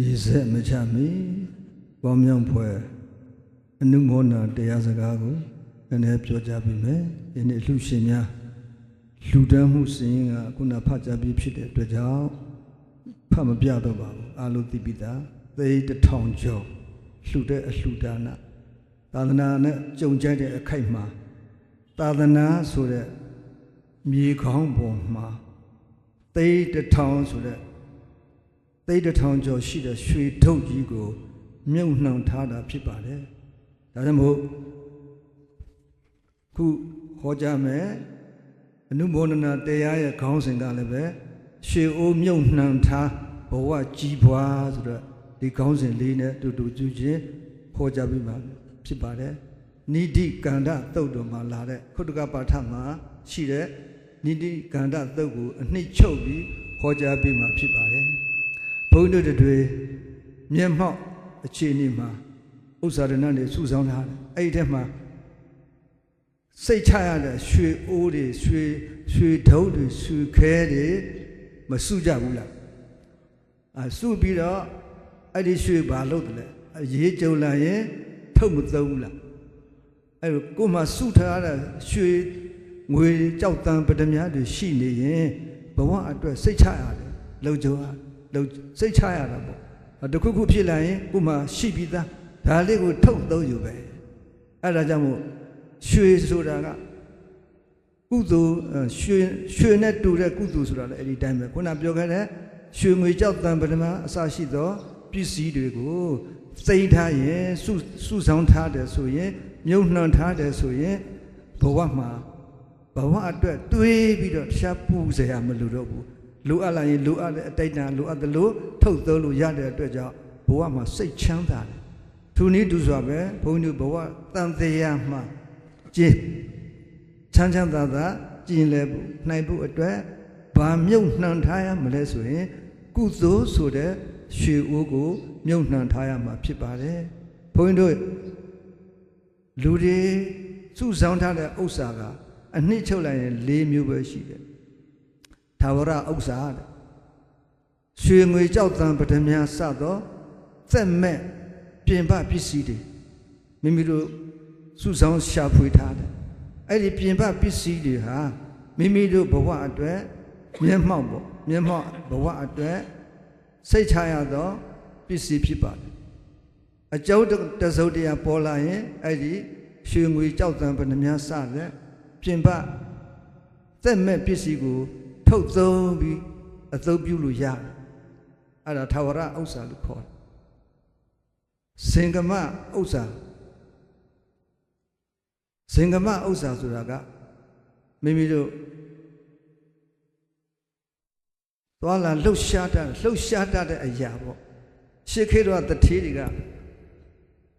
ရေစက်မချမီပေါင်းမြောင်ဖွဲ့အနုမောနာတရားစကားကိုနည်းနည်းပြောကြားပြီးမယ်ဒီနေ့လှူရှင်များလှူဒန်းမှုစင်းကခုနဖတ်ကြားပြီးဖြစ်တဲ့အတွက်ကြောင့်ဖတ်မပြတော့ပါဘူးအာလို့သိပြီးသားသေတထောင်ကျော်လှူတဲ့အလှူဒါနသာသနာနဲ့ကြုံကြိုက်တဲ့အခိုက်မှာသာသနာဆိုတဲ့မြေခေါင်းပေါ်မှာသေတထောင်ဆိုတဲ့ သိန်းတစ်ထောင်ကျော်ရှိတဲ့ရွှေထုတ်ကြီးကိုမြုပ်နှံထားတာဖြစ်ပါတယ်။ဒါကြောင့်မို့ခုဟောကြားမယ်အနုမောဒနာတရားရဲ့ခေါင်းစဉ်ကလည်းပဲရွှေအိုးမြုပ်နှံထားဘဝကြီးပွားဆိုတော့ဒီခေါင်းစဉ်လေးနဲ့တူတူကျူးချင်းဟောကြားပြီးပါဖြစ်ပါတယ်။နိတိကန္ဓသုတ်တော်မှာလာတဲ့ခုတ္တကပါဠမှာရှိတဲ့နိတိကန္ဓသုတ်ကိုအနှစ်ချုပ်ပြီးဟောကြားပြီးမှဖြစ်ပါတယ်။ ဘုန်းကြီးတို့တွေမျက်မှောက်အခြေအနေမှာဥစ္စာရဏတွေစုဆောင်းထားတယ်အဲ့ဒီထဲမှာစိတ်ချရတဲ့ရွှေအိုးတွေရွှေရွှေထုပ်တွေရွှေခဲတွေမစုကြဘူးလားအဲစုပြီးတော့အဲ့ဒီရွှေဘာလို့တလဲရေးကြုံလာရင်ထုတ်မသုံးဘူးလားအဲ့လိုကိုယ်မှစုထားတဲ့ရွှေငွေကြောက်တန်ပဒမြတွေရှိနေရင်ဘဝအတွက်စိတ်ချရတယ်လုံခြုံရတယ်လုံ စိတ်ချရတာပေါ့အဲတစ်ခုခုဖြစ်လာရင်ကိုယ်မှရှိပြီးသားဒါလေးကိုထုတ်သုံးอยู่ပဲအဲ့ဒါကြောင့်မို့ရွှေဆိုတာကကုသိုလ်အဲရွှေရွှေနဲ့တူတဲ့ကုသိုလ်ဆိုတာလည်းအဲ့ဒီတိုင်းပဲခုနပြောခဲ့တဲ့ရွှေငွေကြောက်တံပဒမအစရှိသောပစ္စည်းတွေကိုစိတ်ထားရင်စုစုဆောင်ထားတယ်ဆိုရင်မြုံနှံထားတယ်ဆိုရင်ဘဝမှာဘဝအတွက်တွေးပြီးတော့ရှားပူစရာမလိုတော့ဘူး လိုအပ်လာရင်လိုအပ်တဲ့အတိတ်တန်လိုအပ်သလိုထုတ်သုံးလို့ရတဲ့အတွက်ကြောင့်ဘဝမှာစိတ်ချမ်းသာတယ်သူနည်းတူစွာပဲဘုန်းကြီးတို့ဘဝတန်တရားမှာကျင့်ချမ်းချမ်းသာသာကျင့်လဲဖို့နိုင်ဖို့အတွက်ဘာမြုပ်နှံထားရမလဲဆိုရင် ကုသိုလ်ဆိုတဲ့ရွှေအိုးကို မြုပ်နှံထားရမှာဖြစ်ပါတယ်ဘုန်းကြီးတို့လူတွေစုဆောင်းထားတဲ့ဥစ္စာကအနှစ်ချုပ်လိုက်ရင်၄မျိုးပဲရှိတယ် သာဝရဥစ္စာတဲ့ရွှေငွေကြောက်တံပဒမြစသောသက်မဲ့ပြင်ပပစ္စည်းတွေမိမိတို့စုဆောင်ရှာဖွေထားတယ်အဲ့ဒီပြင်ပပစ္စည်းတွေဟာမိမိတို့ဘဝအတွက်မျက်မှောက်ပေါ့မျက်မှောက်ဘဝအတွက်စိတ်ချရသောပစ္စည်းဖြစ်ပါတယ်အကျုပ်တစုပ်တရားပေါ်လာရင်အဲ့ဒီရွှေငွေကြောက်တံပဒမြစတဲ့ပြင်ပသက်မဲ့ပစ္စည်းကို ထုတ်သုံးပြီးအသုံးပြုလို့ရတယ်အဲ့ဒါထာဝရဥစ္စာလို့ခေါ်တယ်စင်္ကမဥစ္စာစင်္ကမဥစ္စာဆိုတာကမိမိတို့သွားလာလှုပ်ရှားတတ်လှုပ်ရှားတတ်တဲ့အရာပေါ့ရှေးခေတ်တော့တထေးတွေက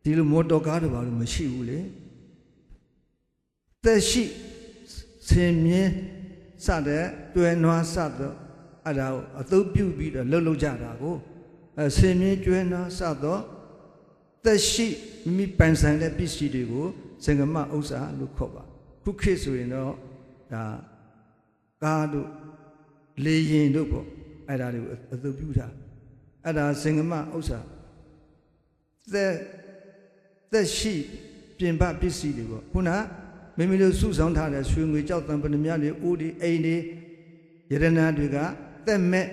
ဒီလိုမော်တော်ကားတွေဘာလို့မရှိဘူးလေသက်ရှိဆင်မြင်း စတဲ့တွယ်နွားစတော့အဲ့ဒါကိုအသုံးပြုပြီးတော့လှုပ်လှုပ်ကြတာကိုအဲဆင်မြင်းကျွဲနွားစတော့သက်ရှိမိမိပိုင်ဆိုင်တဲ့ပစ္စည်းတွေကိုစင်္ကမဥစ္စာလို့ခေါ်ပါခုခေတ်ဆိုရင်တော့ဒါကားတို့လေရင်တို့ပေါ့အဲ့ဒါတွေကိုအသုံးပြုတာအဲ့ဒါစင်္ကမဥစ္စာသက်သက်ရှိပြင်ပပစ္စည်းတွေပေါ့ခုနက မိမိတို့စုဆောင်ထားတဲ့ရွှေငွေကြောက်တံပဏမြတွေအိုးတွေအိမ်တွေယရနာတွေကသက်မဲ့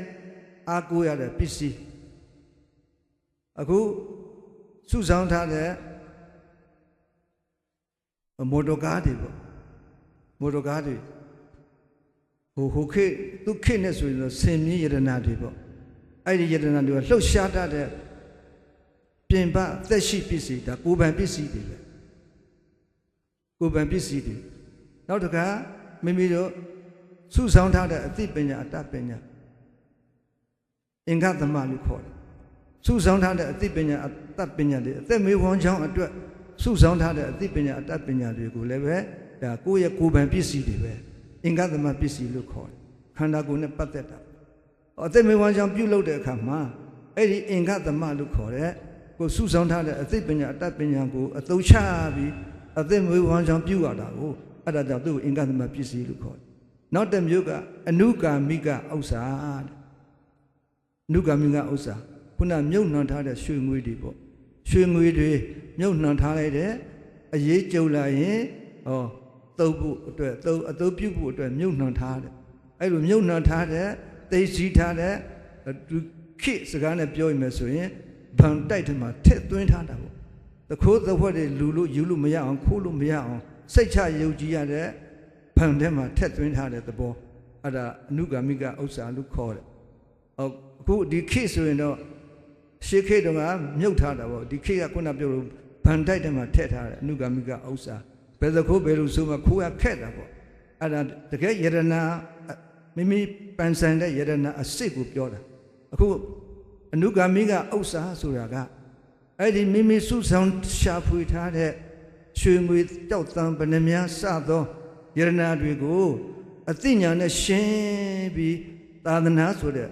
အားကိုးရတဲ့ပစ္စည်းအခုစုဆောင်ထားတဲ့မော်တော်ကားတွေပေါ့မော်တော်ကားတွေဟိုဟိုခေတ်သူခေတ်နဲ့ဆိုရင်တော့ဆင်မြင့်ယရနာတွေပေါ့အဲ့ဒီယရနာတွေကလှုပ်ရှားတတ်တဲ့ပြင်ပသက်ရှိပစ္စည်းဒါကိုယ်ပိုင်ပစ္စည်းတွေပဲ ကိုယ်ပိုင်ပစ္စည်းတွေနောက်တစ်ခါမိမိတို့စုဆောင်းထားတဲ့အသိပညာအတတ်ပညာအင်္ဂသမလို့ခေါ်တယ်စုဆောင်းထားတဲ့အသိပညာအတတ်ပညာတွေအသက်မေးဝန်းချောင်းအတွက်စုဆောင်းထားတဲ့အသိပညာအတတ်ပညာတွေကိုလည်းပဲဒါကိုယ့်ရဲ့ကိုယ်ပိုင်ပစ္စည်းတွေပဲအင်္ဂသမပစ္စည်းလို့ခေါ်တယ်ခန္ဓာကိုယ်နဲ့ပတ်သက်တာအသက်မေးဝန်းချောင်းပြုလုပ်တဲ့အခါမှာအဲ့ဒီအင်္ဂသမလို့ခေါ်တဲ့ကိုယ်စုဆောင်းထားတဲ့အသိပညာအတတ်ပညာကိုအသုံးချပြီး အသက်မွေးဝမ်းချောင်းပြုရတာကိုအဲ့ဒါကြောင့်သူ့ကိုအင်္ဂသမပစ္စည်းလို့ခေါ်တယ်။နောက်တစ်မျိုးကအနုကာမိကဥစ္စာတဲ့အနုကာမိကဥစ္စာခုနမြုပ်နှံထားတဲ့ရွှေငွေတွေပေါ့ရွှေငွေတွေမြုပ်နှံထားလိုက်တဲ့အရေးကြုံလာရင်ဟောတုပ်ဖို့အတွက်တုပ်အတုပ်ပြုဖို့အတွက်မြုပ်နှံထားတယ်အဲ့လိုမြုပ်နှံထားတဲ့သိစည်းထားတဲ့သူခိစကားနဲ့ပြောရမယ်ဆိုရင်ဗန်တိုက်ထဲမှာထက်သွင်းထားတာပေါ့ တခိုးသဝက်တွေလူလို့ယူလို့မရအောင်ခိုးလို့မရအောင်စိတ်ချယုံကြည်ရတဲ့ဗန်ထဲမှာထက်သွင်းထားတဲ့သဘောအဲ့ဒါအနုဂါမိကဥစ္စာလို့ခေါ်တယ်ဟုတ်အခုဒီခိဆိုရင်တော့ရှေးခေတ်တုန်းကမြုပ်ထားတာပေါ့ဒီခေတ်ကခုနပြောလို့ဗန်တိုက်ထဲမှာထည့်ထားတယ်အနုဂါမိကဥစ္စာဘယ်သခိုးဘယ်လိုဆိုမှခိုးရခက်တာပေါ့အဲ့ဒါတကယ်ယရနာမိမိပန်ဆိုင်တဲ့ယရနာအစ်စ်ကိုပြောတာအခုအနုဂါမိကဥစ္စာဆိုတာက အဲ့ဒီမိမိစုဆောင်ရှာဖွေထားတဲ့ရွှေငွေတောက်တန်ဗနများစသောယရနာတွေကိုအသိဉာဏ်နဲ့ရှင်းပြီးသာသနာဆိုတဲ့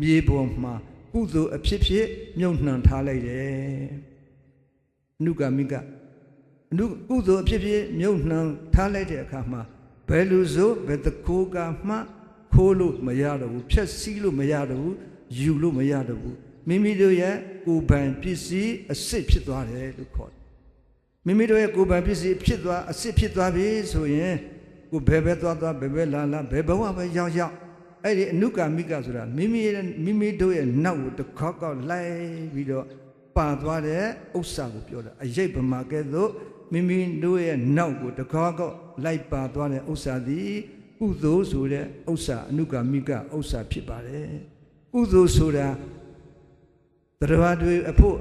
မြေပေါ်မှာကုသိုလ်အဖြစ်ဖြစ်မြုပ်နှံထားလိုက်တယ်အနုဂါမိကအနုကုသိုလ်အဖြစ်ဖြစ်မြုပ်နှံထားလိုက်တဲ့အခါမှာဘယ်လိုဆိုဘယ်တကိုးကမှခိုးလို့မရတော့ဘူးဖြက်စီးလို့မရတော့ဘူးယူလို့မရတော့ဘူး မိမိတို့ရဲ့ကိုယ်ပိုင်ပစ္စည်းအစ်စ်ဖြစ်သွားတယ်လို့ခေါ်တယ်မိမိတို့ရဲ့ကိုယ်ပိုင်ပစ္စည်းဖြစ်သွားအစ်စ်ဖြစ်သွားပြီဆိုရင်ကိုဘယ်ဘဲသွားသွားဘယ်ဘဲလာလာဘယ်ဘဝပဲရောက်ရောက်အဲ့ဒီအနုကာမိကဆိုတာမိမိရဲ့မိမိတို့ရဲ့နောက်ကိုတစ်ခေါက်ခေါက်လိုက်ပြီးတော့ပါသွားတဲ့ဥစ္စာကိုပြောတာအရေးပမာကဲ့သို့မိမိတို့ရဲ့နောက်ကိုတစ်ခေါက်ခေါက်လိုက်ပါသွားတဲ့ဥစ္စာသည်ကုသိုလ်ဆိုတဲ့ဥစ္စာအနုကာမိကဥစ္စာဖြစ်ပါတယ်ကုသိုလ်ဆိုတာ တရားတွေအဖို့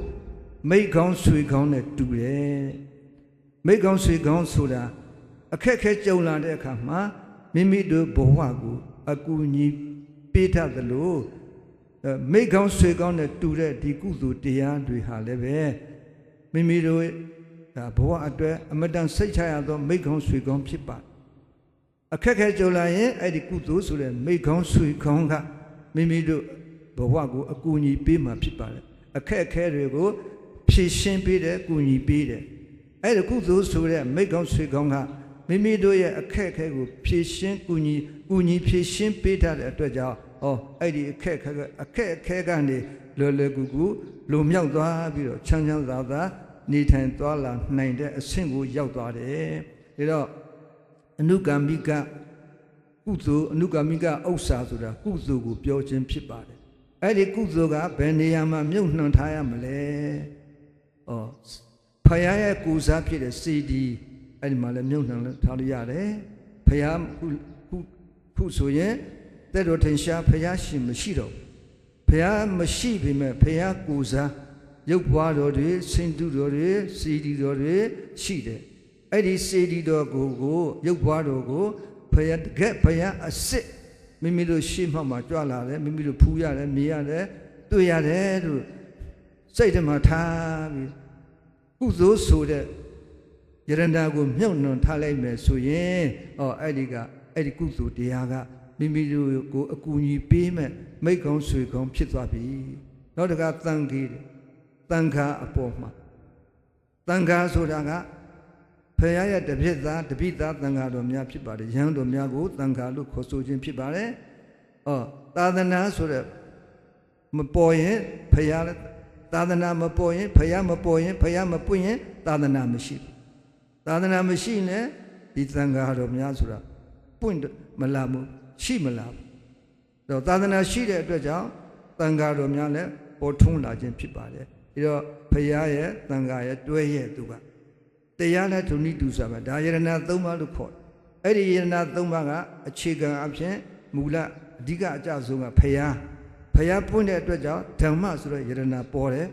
မိတ်ကောင်းဆွေကောင်းနဲ့တူတယ်မိတ်ကောင်းဆွေကောင်းဆိုတာအခက်ခဲကြုံလာတဲ့အခါမှာမိမိတို့ဘဝကိုအကူအညီပေးတတ်သလိုမိတ်ကောင်းဆွေကောင်းနဲ့တူတဲ့ဒီကုသိုလ်တရားတွေဟာလည်းပဲမိမိတို့ဒါဘဝအတွက်အမတန်စိတ်ချရသောမိတ်ကောင်းဆွေကောင်းဖြစ်ပါအခက်ခဲကြုံလာရင်အဲ့ဒီကုသိုလ်ဆိုတဲ့မိတ်ကောင်းဆွေကောင်းကမိမိတို့ ဘဝကိုအကူအညီပေးမှာဖြစ်ပါတယ်အခက်အခဲတွေကိုဖြည့်ရှင်းပေးတယ်ကူညီပေးတယ်အဲ့ဒီကုသိုလ်ဆိုတဲ့မိတ်ကောင်းဆွေကောင်းကမိမိတို့ရဲ့အခက်အခဲကိုဖြည့်ရှင်းကူညီကူညီဖြည့်ရှင်းပေးထားတဲ့အတွက်ကြောင့်ဩအဲ့ဒီအခက်အခဲအခက်အခဲကနေလွယ်လွယ်ကူကူလုံမြောက်သွားပြီးတော့ချမ်းချမ်းသာသာနေထိုင်သွားလာနိုင်တဲ့အဆင့်ကိုရောက်သွားတယ်ဒါတော့အနုကမိကကုသိုလ်အနုကမိကဥစ္စာဆိုတာကုသိုလ်ကိုပြောခြင်းဖြစ်ပါတယ် အဲ့ဒီကုသိုလ်ကဘယ်နေရာမှာမြုပ်နှံထားရမလဲဩဖယားရဲ့ကိုစားဖြစ်တဲ့စီဒီအဲ့ဒီမှာလည်းမြုပ်နှံထားလို့ရတယ်ဖယားခုခုခုဆိုရင်တဲ့တော်ထင်ရှားဖယားရှင်မရှိတော့ဖယားမရှိပေမဲ့ဖယားကိုစားရုပ်ဘွားတော်တွေစင်တုတော်တွေစီဒီတော်တွေရှိတယ်အဲ့ဒီစီဒီတော်ကိုကိုရုပ်ဘွားတော်ကိုဖယားတကက်ဖယားအစ်စ် မိမိတို့ရှေ့မှမှာကြွလာတယ်မိမိတို့ဖူးရတယ်မြင်ရတယ်တွေ့ရတယ်လို့စိတ်ထဲမှာထားပြီးကုသိုလ်ဆိုတဲ့ယရန္တာကိုမြုပ်နှံထားလိုက်မယ်ဆိုရင်ဩအဲ့ဒီကအဲ့ဒီကုသိုလ်တရားကမိမိတို့ကိုအကူအညီပေးမဲ့မိတ်ကောင်းဆွေကောင်းဖြစ်သွားပြီနောက်တကတန်ကြီးတန်ခါအပေါ်မှာတန်ခါဆိုတာက ဖရာရဲ့တပြစ်သားတပိသားတန်ခါတော်များဖြစ်ပါတယ်ရဟန်းတော်များကိုတန်ခါလို့ခေါ်ဆိုခြင်းဖြစ်ပါတယ်ဩသာသနာဆိုတဲ့မပေါ်ရင်ဖရာသာသနာမပေါ်ရင်ဖရာမပေါ်ရင်ဖရာမပွင့်ရင်သာသနာမရှိဘူးသာသနာမရှိနဲ့ဒီသံဃာတော်များဆိုတာပွင့်မလာဘူးရှိမလာဘူးတော့သာသနာရှိတဲ့အတွက်ကြောင့်သံဃာတော်များလည်းပေါ်ထွန်းလာခြင်းဖြစ်ပါတယ်ပြီးတော့ဖရာရဲ့သံဃာရဲ့တွဲရဲ့သူက တရားနဲ့ဒုနိတူဆိုပါဒါယရဏသုံးပါးလို့ခေါ်တယ်အဲ့ဒီယရဏသုံးပါးကအခြေခံအဖြစ်မူလအဓိကအကျဆုံးကဖရာဖရာပွင့်တဲ့အတွက်ကြောင့်ဓမ္မဆိုတဲ့ယရဏပေါ်တယ်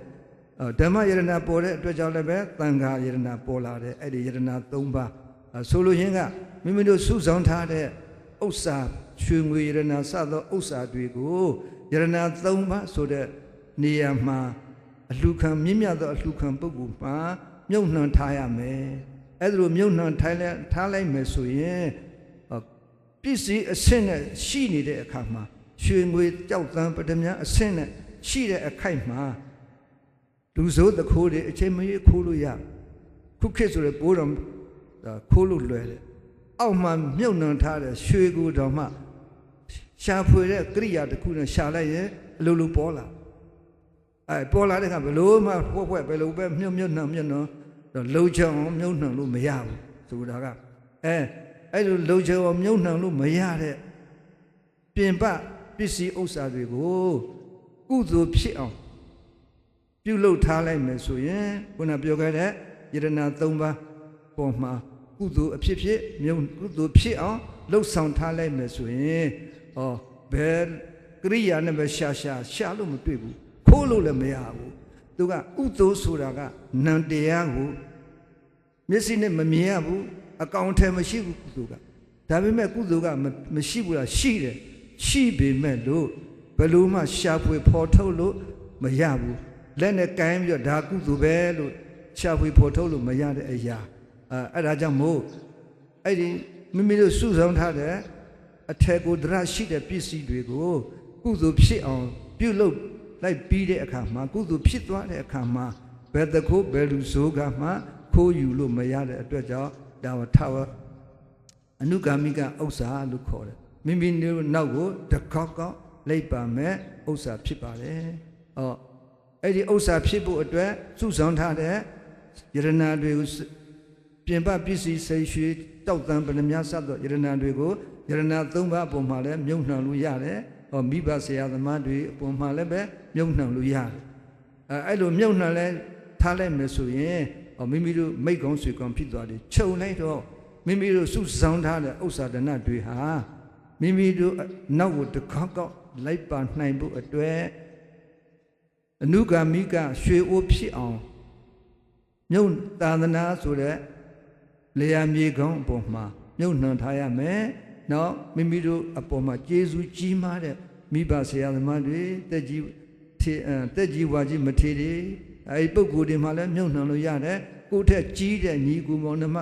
ဓမ္မယရဏပေါ်တဲ့အတွက်ကြောင့်လည်းပဲသံဃာယရဏပေါ်လာတယ်အဲ့ဒီယရဏ၃ပါးဆိုလိုရင်းကမိမိတို့စုဆောင်ထားတဲ့ဥစ္စာရွှေငွေယရဏစသောဥစ္စာတွေကိုယရဏ၃ပါးဆိုတဲ့နေရာမှာအလှခံမြင့်မြတ်သောအလှခံပုဂ္ဂိုလ်မှာ မြုပ်နှံထားရမယ်အဲ့ဒါလိုမြုပ်နှံထားလိုက်ထားလိုက်မယ်ဆိုရင်ပစ္စည်းအဆင့်နဲ့ရှိနေတဲ့အခါမှာရွှေငွေကြောက်တန်းပဒမြအဆင့်နဲ့ရှိတဲ့အခိုက်မှာလူစိုးတခိုးတွေအချိန်မရွေးခိုးလို့ရခုခေတ်ဆိုရပိုးတော်ခိုးလို့လွယ်တယ်အောက်မှာမြုပ်နှံထားတဲ့ရွှေကိုတော်မှရှာဖွေတဲ့ကိရိယာတစ်ခုနဲ့ရှာလိုက်ရင်အလိုလိုပေါ်လာအဲပေါ်လာတဲ့အခါဘယ်လို့မှဖွဲ့ဖွဲ့ဘယ်လိုပဲမြုပ်မြုပ်နှံမြုပ်နှံတော့ လှုပ်ချောင်အောင်မြုပ်နှံလို့မရဘူးဆိုတာကအဲအဲ့လိုလှုပ်ချောင်အောင်မြုပ်နှံလို့မရတဲ့ပြင်ပပစ္စည်းဥစ္စာတွေကိုကုသိုလ်ဖြစ်အောင်ပြုလုပ်ထားလိုက်မယ်ဆိုရင်ခုနပြောခဲ့တဲ့ယရနာ၃ပါးပေါ်မှာကုသိုလ်အဖြစ်ဖြစ်မြုပ်ကုသိုလ်ဖြစ်အောင်လှုပ်ဆောင်ထားလိုက်မယ်ဆိုရင်ဩဘယ်ကရိယာနဲ့ပဲရှာရှာရှာလို့မတွေ့ဘူးခိုးလို့လည်းမရဘူး သူကကုသိုလ်ဆိုတာကနံတရားကိုမျက်စိနဲ့မမြင်ရဘူးအကောင်ထဲမရှိဘူးကုသိုလ်ကဒါပေမဲ့ကုသိုလ်ကမမရှိဘူးလားရှိတယ်ရှိပေမဲ့လို့ဘယ်လို့မှရှာဖွေဖော်ထုတ်လို့မရဘူးလက်နဲ့ကိုင်းပြီးတော့ဒါကုသိုလ်ပဲလို့ရှာဖွေဖော်ထုတ်လို့မရတဲ့အရာအဲအဲ့ဒါကြောင့်မို့အဲ့ဒီမိမိတို့စုဆောင်ထားတဲ့အထက်ကိုဒရရှိတဲ့ပစ္စည်းတွေကိုကုသိုလ်ဖြစ်အောင်ပြုလုပ် လိုက်ပြီးတဲ့အခါမှာကုသိုလ်ဖြစ်သွားတဲ့အခါမှာဘယ်တခုဘယ်လူဆိုးကမှခိုးယူလို့မရတဲ့အတွက်ကြောင့်ဒါဝထဝအနုကာမိကဥစ္စာလို့ခေါ်တယ်မိမိတို့နောက်ကိုတကောက်ကောက်လိုက်ပါမဲ့ဥစ္စာဖြစ်ပါတယ်။အော်အဲ့ဒီဥစ္စာဖြစ်ဖို့အတွက်စုဆောင်ထားတဲ့ယရနာတွေကိုပြင်ပပစ္စည်းစိတ်ရွှေတောက်တန်ပဏမြစသောယရနာတွေကိုယရနာ၃ပါးအပေါ်မှာလည်းမြုံနှံလို့ရတယ်။ဟောမိဘဆရာသမားတွေအပေါ်မှာလည်းပဲ မြုံနှံလို့ရတယ်။အဲအဲ့လိုမြုံနှံလဲထားလိုက်မယ်ဆိုရင်ဟောမိမိတို့မိတ်ကောင်းဆွေကောင်းဖြစ်သွားတယ်ခြုံလိုက်တော့မိမိတို့စုဆောင်ထားတဲ့ဥစ္စာဒနာတွေဟာမိမိတို့နောက်ကိုတစ်ခေါက်ကောက်လိုက်ပါနိုင်ဖို့အတွက်အနုဂါမိကရွှေအိုးဖြစ်အောင်မြုံသာသနာဆိုတဲ့လေယာမြေကောင်းအပေါ်မှာမြုံနှံထားရမယ်။နောက်မိမိတို့အပေါ်မှာကျေးဇူးကြီးမားတဲ့မိဘဆရာသမားတွေတက်ကြီး ထေတက်ကြီးဝါကြီးမထေတွေအဲဒီပုဂ္ဂိုလ်တွေမှာလည်းမြုံနှံလို့ရတယ်။ကိုယ့်ထက်ကြီးတဲ့ညီကူမောင်နှမ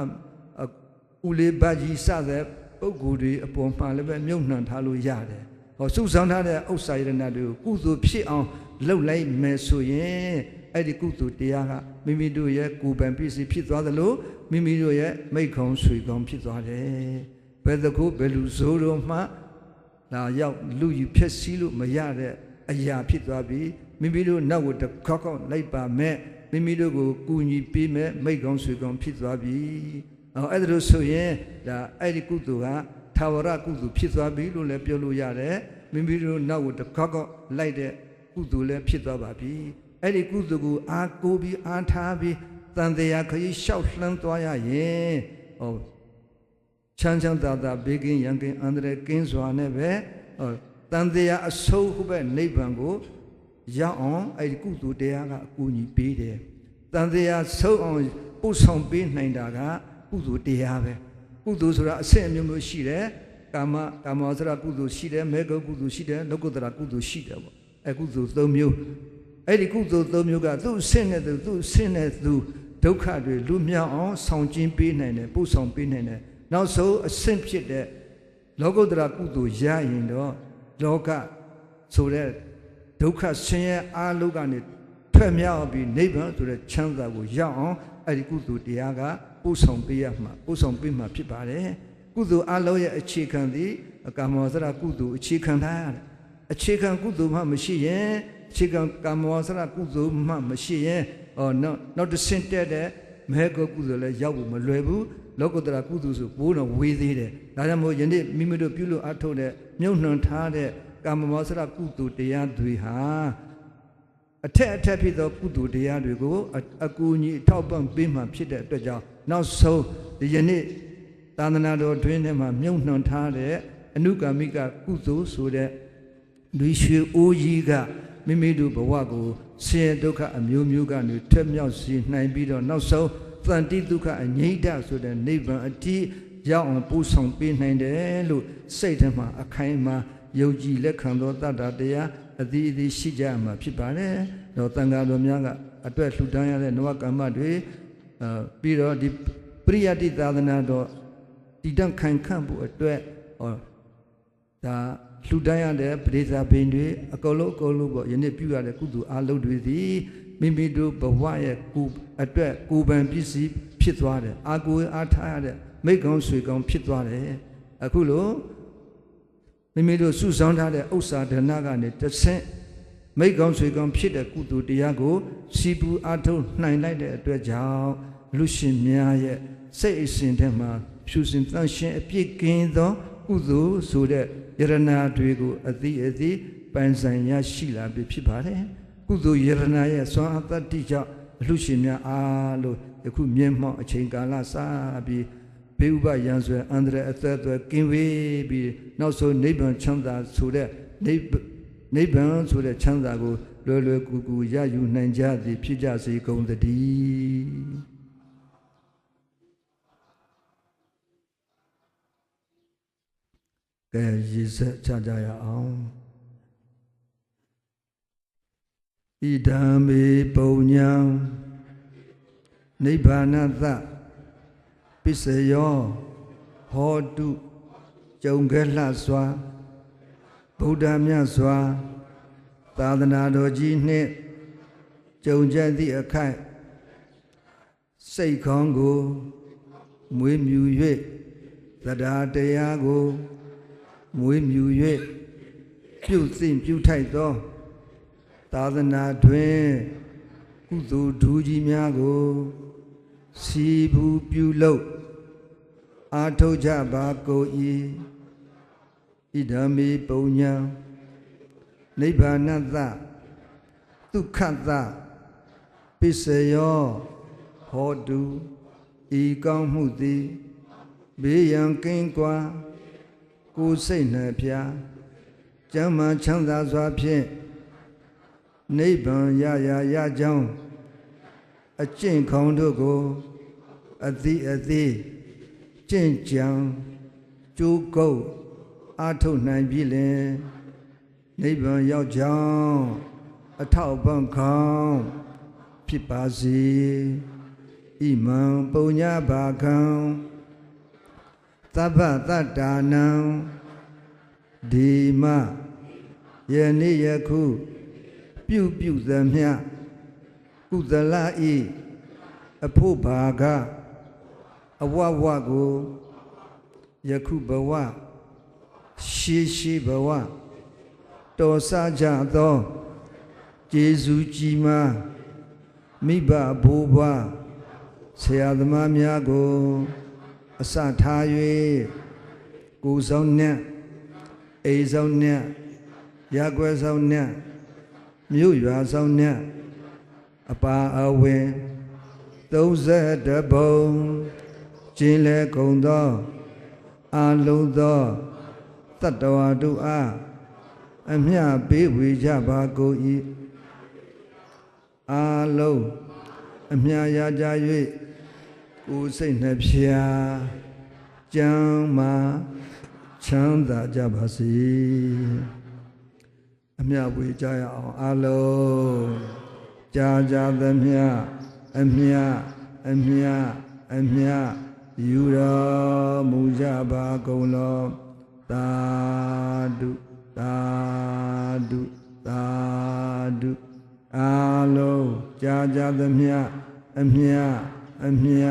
ဦးလေးဘကြီးစတဲ့ပုဂ္ဂိုလ်တွေအပေါ်မှာလည်းပဲမြုံနှံထားလို့ရတယ်။ဟောစုဆောင်ထားတဲ့ဥစ္စာရတနာတွေကိုကုသိုလ်ဖြစ်အောင်လှုပ်လိုက်မယ်ဆိုရင်အဲ့ဒီကုသိုလ်တရားကမိမိတို့ရဲ့ကိုယ်ပိုင်ပစ္စည်းဖြစ်သွားသလိုမိမိတို့ရဲ့မိတ်ခေါင်းဆွေခေါင်းဖြစ်သွားတယ်။ဘယ်တကူဘယ်လူဆိုးတော့မှလာရောက်လူယူဖြစ်စည်းလို့မရတဲ့ အရာဖြစ်သွားပြီမိမိတို့နောက်ကိုတစ်ခေါက်ခေါက်လိုက်ပါမဲ့မိမိတို့ကိုကူညီပေးမဲ့မိတ်ခေါင်းဆွေခေါင်းဖြစ်သွားပြီ။အော်အဲ့ဒါလို့ဆိုရင်ဒါအဲ့ဒီကုသိုလ်ကသာဝရကုသိုလ်ဖြစ်သွားပြီလို့လည်းပြောလို့ရတယ်။မိမိတို့နောက်ကိုတစ်ခေါက်ခေါက်လိုက်တဲ့ကုသိုလ်လည်းဖြစ်သွားပါပြီအဲ့ဒီကုသိုလ်ကိုအားကိုးပြီးအားထားပြီးတန်တရားခရီးလျှောက်လှမ်းသွားရရင်ဟောချမ်းချမ်းသာသာဘေးကင်းရန်ကင်းအန္တရာယ်ကင်းစွာနဲ့ပဲဟော တန်တရားအဆုံးဟုတ်ပဲနိဗ္ဗာန်ကိုရောက်အောင်အဲ့ဒီကုသိုလ်တရားကအကူအညီပေးတယ်တန်တရားဆုံးအောင်ပို့ဆောင်ပေးနိုင်တာကကုသိုလ်တရားပဲကုသိုလ်ဆိုတာအဆင့်အမျိုးမျိုးရှိတယ်ကာမကာမဝဆရာကုသိုလ်ရှိတယ်မေဃကုသိုလ်ရှိတယ်လောကုတ္တရာကုသိုလ်ရှိတယ်ပေါ့အကုသိုလ်၃မျိုးအဲ့ဒီကုသိုလ်၃မျိုးကသူ့ဆင့်တဲ့သူသူ့ဆင့်တဲ့သူဒုက္ခတွေလူမြောက်အောင်ဆောင်ကျင်းပေးနိုင်တယ်ပို့ဆောင်ပေးနိုင်တယ်နောက်ဆုံးအဆင့်ဖြစ်တဲ့လောကုတ္တရာကုသိုလ်ရရင်တော့ လောကဆိုတဲ့ဒုက္ခဆင်းရဲအားလုံးကနေထွက်မြောက်ပြီးနိဗ္ဗာန်ဆိုတဲ့ချမ်းသာကိုရောက်အောင်အဲ့ဒီကုသိုလ်တရားကပို့ဆောင်ပေးရမှာပို့ဆောင်ပေးမှာဖြစ်ပါတယ်ကုသိုလ်အလုံးရဲ့အခြေခံသည်ကာမောစရကုသိုလ်အခြေခံထားရတယ်အခြေခံကုသိုလ်မှမရှိရင်အခြေခံကာမဝါစရကုသိုလ်မှမရှိရင်ဟောနောက်နောက်တစ်ဆင့်တက်တဲ့မဲကုကုသိုလ်လည်းရောက်ဖို့မလွယ်ဘူး လောကုတ္တရာကုသိုလ်ဆိုဘိုးတော်ဝေးသေးတယ်ဒါကြောင့်မို့ယနေ့မိမိတို့ပြုလို့အထုတ်တဲ့မြုပ်နှံထားတဲ့ကာမဝါစရကုသိုလ်တရားတွေဟာအထက်အထက်ဖြစ်သောကုသိုလ်တရားတွေကိုအကူအညီအထောက်ပံ့ပေးမှဖြစ်တဲ့အတွက်ကြောင့်နောက်ဆုံးဒီယနေ့သာသနာတော်တွင်ထဲမှာမြုပ်နှံထားတဲ့အနုကာမိကကုသိုလ်ဆိုတဲ့လူရွှေအိုးကြီးကမိမိတို့ဘဝကိုဆင်းရဲဒုက္ခအမျိုးမျိုးကနေထက်မြောက်စေနိုင်ပြီးတော့နောက်ဆုံး သန္တိဒုက္ခအငြိမ့်တဆိုတဲ့နိဗ္ဗာန်အတိရောက်အောင်ပို့ဆောင်ပေးနိုင်တယ်လို့စိတ်ထဲမှာအခိုင်အမာယုံကြည်လက်ခံသောတတ္တတရားအသီးအသီးရှိကြမှာဖြစ်ပါတယ်။တော့တန်ဃာတော်များကအတွက်လှူဒန်းရတဲ့နဝကမ္မတွေအဲပြီးတော့ဒီပရိယတ္တိသာသနာတော်တည်တံ့ခိုင်ခန့်ဖို့အတွက်ဟောဒါ လှူဒန်းရတဲ့ပရိသတ်ဘိန်တွေအကုန်လုံးအကုန်လုံးပေါ့ယနေ့ပြုရတဲ့ကုသိုလ်အလုပ်တွေသည်မိမိတို့ဘဝရဲ့ကိုအတွက်ကိုယ်ပံပစ္စည်းဖြစ်သွားတယ်အာကိုအားထားရတဲ့မိကောင်းဆွေကောင်းဖြစ်သွားတယ်အခုလို့မိမိတို့စုဆောင်းထားတဲ့ဥစ္စာဒဏကနေတစ်ဆင့်မိတ်ကောင်းဆွေကောင်းဖြစ်တဲ့ကုသိုလ်တရားကိုစီပူအားထုတ်နိုင်လိုက်တဲ့အတွက်ကြောင့်လူရှင်များရဲ့စိတ်အစဉ်ထဲမှာဖြူစင်သန့်ရှင်းအပြည့်ကင်းသော ကုသိုလ်ဆိုတဲ့ယရနာတွေကိုအသီးအသီးပိုင်ဆိုင်ရရှိလာပြီဖြစ်ပါတယ်ကုသိုလ်ယရနာရဲ့စွမ်းအားတတ္တိကြောင့်လူရှင်များအားလို့ယခုမြင့်မောက်အချိန်ကာလစပြီးဘေးဥပရန်ဆွဲအန္တရာယ်အသက်အသွယ်ကင်းဝေးပြီးနောက်ဆုံးနိဗ္ဗာန်ချမ်းသာဆိုတဲ့နိဗ္ဗနိဗ္ဗာန်ဆိုတဲ့ချမ်းသာကိုလွယ်လွယ်ကူကူရယူနိုင်ကြသည်ဖြစ်ကြစေကုန်သတည်း ကဲရည်ဆက်ချကြရအောင်ဣဒံမေပုံညာနိဗ္ဗာနသပစ္စယောဟောတုကြုံခဲ့လှစွာဗုဒ္ဓမြတ်စွာ သာသနာတော်ကြီးနှင့်ကြုံကြသည့်အခိုက်စိတ်ခေါင်းကိုမွေးမြူ၍သဒ္ဓါတရားကို မွေးမြူ၍ပြုသိမ့်ပြုထိုက်သော သာသနာတွင်ကုသိုလ်ထူးကြီးများကိုစီဘူးပြုလုပ်အာထုတ်ကြပါကုန်၏ဣဒံမေပုံညာနိဗ္ဗာနတဒုက္ခတပစ္စယောဟောတုဤကောင်းမှုသည်ဘေးရန်ကင်းကွာ ကိုယ်စိတ်နှဖျားကျမ်းမာချမ်းသာစွာဖြင့်နိဗ္ဗာန်ရရရကြောင်းအကျင့်ခေါင်းတို့ကိုအသီးအသီးကျင့်ကြံကြိုးကုပ်အာထုတ်နိုင်ပြီလင်နိဗ္ဗာန်ရောက်ကြောင်းအထောက်ပံ့ခေါင်းဖြစ်ပါစေဣမံပုံညဘာခံ သဗ္ဗတတ္တာနံဒီမယနေ့ယခုပြုပြုသမျှကုသလဤအဖို့ဘာကအဝဝကိုယခုဘဝရှိရှိဘဝတော်ဆကြသောကျေးဇူးကြီးမားမိဘဘိုးဘွားဆရာသမားများကို အစထား၍ကိုယ်ဆောင်နဲ့အိမ်ဆောင်နဲ့ရက်ွယ်ဆောင်နဲ့မြို့ရွာဆောင်နဲ့အပါအဝင်32ဘုံကျင်းလဲကုန်သောအာလုံးသောတတ္တဝါတို့အားအမျှပေးဝေကြပါကုန်၏အာလုံးအမျှရကြ၍ ကိုယ်စိတ်နှဖျားကျမ်းမာချမ်းသာကြပါစေအမျှဝေကြရအောင်အာလုံးကြာကြာသမျှအမျှအမျှအမျှယူတော်မူကြပါကုန်လောသာဓုသာဓုသာဓုအာလုံးကြာကြာသမျှအမျှအမျှ